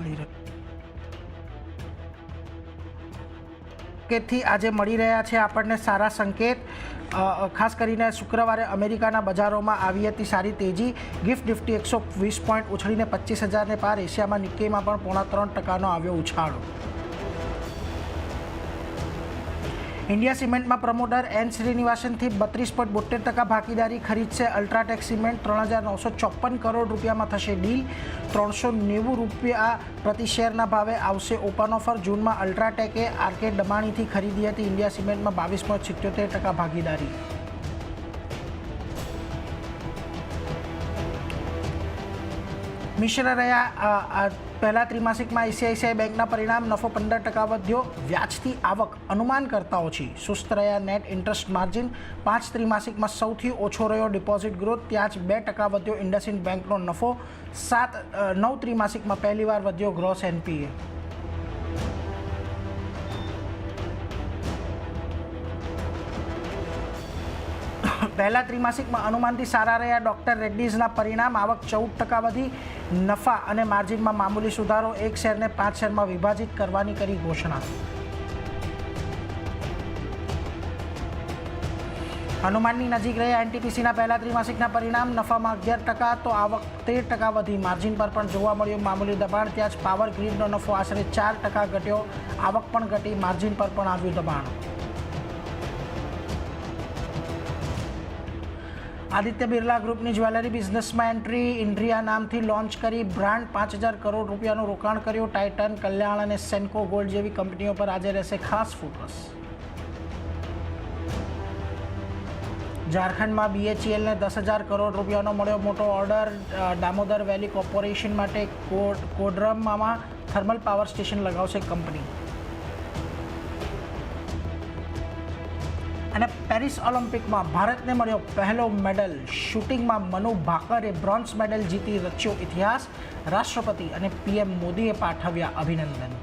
ચાલી રહ્યું આજે મળી રહ્યા છે આપણને સારા સંકેત. ખાસ કરીને શુક્રવારે અમેરિકાના બજારોમાં આવી હતી સારી તેજી. ગિફ્ટ નિફ્ટી એકસો વીસ પોઈન્ટ ઉછળીને પચીસ હજારને પાર એશિયામાં નિક્કેમાં પણ પોણા ત્રણ ટકાનો આવ્યો ઉછાળો. ઇન્ડિયા સિમેન્ટમાં પ્રમોટર એન શ્રીનિવાસનથી બત્રીસ પોઈન્ટ બોતેર ટકા ભાગીદારી ખરીદશે અલ્ટ્રાટેક સિમેન્ટ ત્રણ હજાર નવસો ચોપન કરોડ રૂપિયામાં થશે ડીલ. ત્રણસો નેવું રૂપિયા પ્રતિ શેરના ભાવે આવશે ઓપન ઓફર. જૂનમાં અલ્ટ્રાટેકે આરકે દમાણીથી ખરીદી હતી. ઇન્ડિયા સિમેન્ટમાં બાવીસ પોઈન્ટ સિત્યોતેર ટકા ભાગીદારી. મિશ્ર રહ્યા પહેલા ત્રિમાસિકમાં આઈસીઆઈસીઆઈ બેંકના પરિણામ નફો પંદર ટકા વધ્યો. વ્યાજથી આવક અનુમાન કરતા ઓછી સુસ્ત રહ્યા નેટ ઇન્ટરેસ્ટ માર્જિન. પાંચ ત્રિમાસિકમાં સૌથી ઓછો રહ્યો ડિપોઝિટ ગ્રોથ. ત્યાં જ બે ટકા વધ્યો ઇન્ડસઇન્ડ બેંકનો નફો. સાત નવ ત્રિમાસિકમાં પહેલીવાર વધ્યો ગ્રોસ એનપીએ. પહેલા ત્રિમાસિકમાં અનુમાનથી સારા રહ્યા. ડોક્ટર રેડ્ડીઝના પરિણામ, આવક ચૌદ ટકા વધી, નફા અને માર્જિનમાં મામૂલી સુધારો, એક શેરને પાંચ શેરમાં વિભાજિત કરવાની કરી ઘોષણા. હનુમાનની નજીક રહ્યા એનટીપીસીના પહેલા ત્રિમાસિકના પરિણામ, નફામાં અગિયાર ટકા તો આવક તેર ટકા વધી. માર્જિન પર પણ જોવા મળ્યું મામૂલી દબાણ, ત્યાં જ પાવર ગ્રીડનો નફો આશરે ચાર ટકા ઘટ્યો. આવક પણ ઘટી, માર્જિન પર પણ આવ્યું દબાણ. આદિત્ય બિરલા ગ્રુપની જ્વેલરી બિઝનેસમાં એન્ટ્રી ઇન્ડ્રિયા નામથી લોન્ચ કરી બ્રાન્ડ પાંચ હજાર કરોડ રૂપિયાનું રોકાણ કર્યું ટાઇટન, કલ્યાણ અને સેન્કો ગોલ્ડ જેવી કંપનીઓ પર આજે રહેશે ખાસ ફોકસ. ઝારખંડમાં બીએચઈએલને દસ હજાર કરોડ રૂપિયાનો મળ્યો મોટો ઓર્ડર. દામોદર વેલી કોર્પોરેશન માટે કોડ, કોડરમામાં થર્મલ પાવર સ્ટેશન લગાવશે કંપની. અને પેરિસ ઓલિમ્પિકમાં ભારતને મળ્યો પહેલો મેડલ. શૂટિંગમાં મનુ ભાકરે બ્રોન્ઝ મેડલ જીતી રચ્યો ઇતિહાસ. રાષ્ટ્રપતિ અને પીએમ મોદીએ પાઠવ્યા અભિનંદન.